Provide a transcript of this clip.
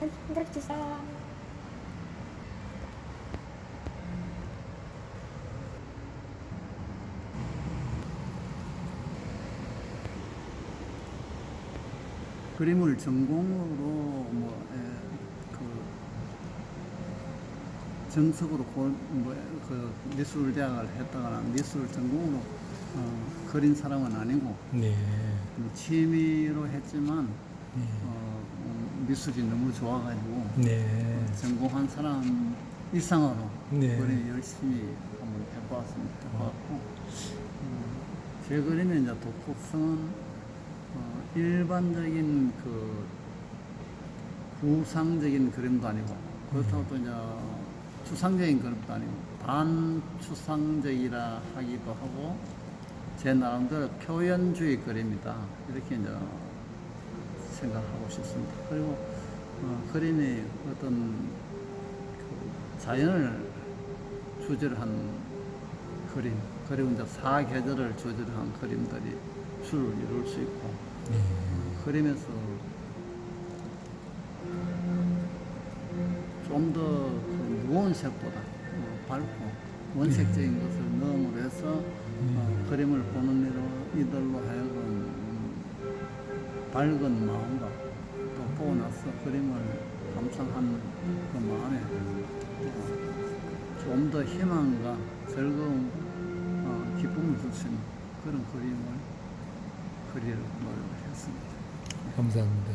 흔들어 주세요. 그림을 전공으로 뭐, 에, 그, 정석으로 고, 뭐, 그 미술대학을 했다거나 미술 전공으로 어, 그린 사람은 아니고 네. 뭐 취미로 했지만 네. 어, 음, 미술이 너무 좋아가지고 네. 전공한 사람 이상으로 네. 그림 열심히 한번 해보았습니다. 해봤고 음, 제 그림의 이제 독특성은 어, 일반적인 그 구상적인 그림도 아니고 그렇다고 또 이제 추상적인 그림도 아니고 반추상적이라 하기도 하고 제 나름대로 표현주의 그림이다 이렇게 이제 생각하고 싶습니다. 그리고 어, 그림이 어떤 그 자연을 주제로 한 그림 그리고 이제 사계절을 주제로 한 그림들이 주를 이룰 수 있고 네. 그림에서 좀더그 무거운 색보다 어, 밝고 원색적인 것을 넣음으로 해서 어, 그림을 보는 이로 음, 밝은 마음과 또 보고 나서 그림을 감상한 그 마음에 좀 더 희망과 즐거움, 어, 기쁨을 있는 그런 그림을 그리려고 노력을 했습니다. 감사합니다.